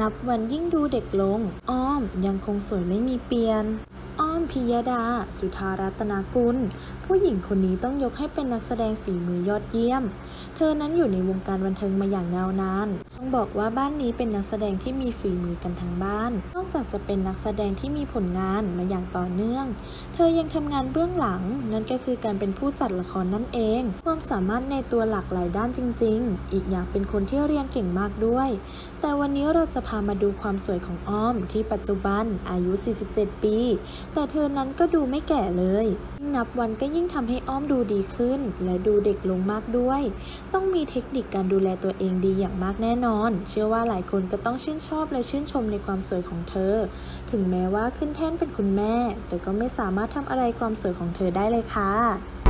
นับวันยิ่งดูเด็กลง อ้อมยังคงสวยไม่มีเปลี่ยน อ้อมพิยดา จุธารัตนากุล ผู้หญิงคนนี้ต้องยกให้เป็นนักแสดงฝีมือยอดเยี่ยม เธอนั้นอยู่ในวงการบันเทิงมาอย่างยาวนาน ต้องบอกว่าบ้านนี้เป็นนักแสดงที่มีฝีมือกันทั้งบ้าน นอกจากจะเป็นนักแสดงที่มีผลงานมาอย่างต่อเนื่อง เธอยังทำงานเบื้องหลัง นั่นก็คือการเป็นผู้จัดละครนั่นเอง ความสามารถในตัวหลากหลายด้านจริง ๆ อีกอย่างเป็นคนที่เรียนเก่งมากด้วย แต่วันนี้เราจะพามาดูความสวยของอ้อมที่ปัจจุบันอายุ 47 ปีแต่เธอนั้นก็ดูไม่แก่เลยยิ่งนับวันก็ยิ่งทำให้อ้อมดูดีขึ้น และดูเด็กลงมากด้วย ต้องมีเทคนิคการดูแลตัวเองดีอย่างมากแน่นอน เชื่อว่าหลายคนก็ต้องชื่นชอบและชื่นชมในความสวยของเธอ ถึงแม้ว่าขึ้นแท่นเป็นคุณแม่ แต่ก็ไม่สามารถทำอะไรความสวยของเธอได้เลยค่ะ